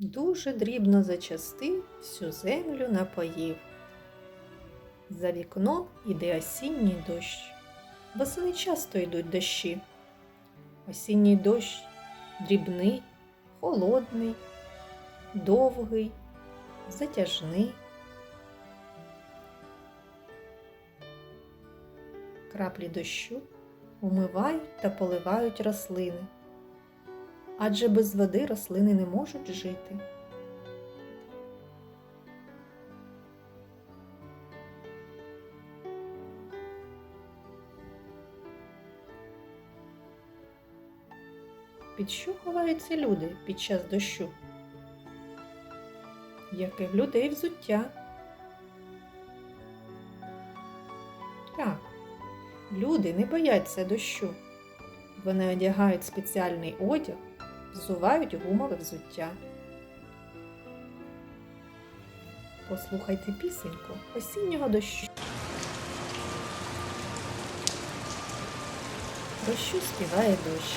Дуже дрібно зачастив, всю землю напоїв. За вікном іде осінній дощ. Восени часто йдуть дощі. Осінній дощ дрібний, холодний, довгий, затяжний. Краплі дощу умивають та поливають рослини, адже без води рослини не можуть жити. Під що ховаються люди під час дощу? Яке в людей взуття? Так, люди не бояться дощу. Вони одягають спеціальний одяг, взувають гумове взуття. Послухайте пісеньку осіннього дощу. Дощу співає дощ.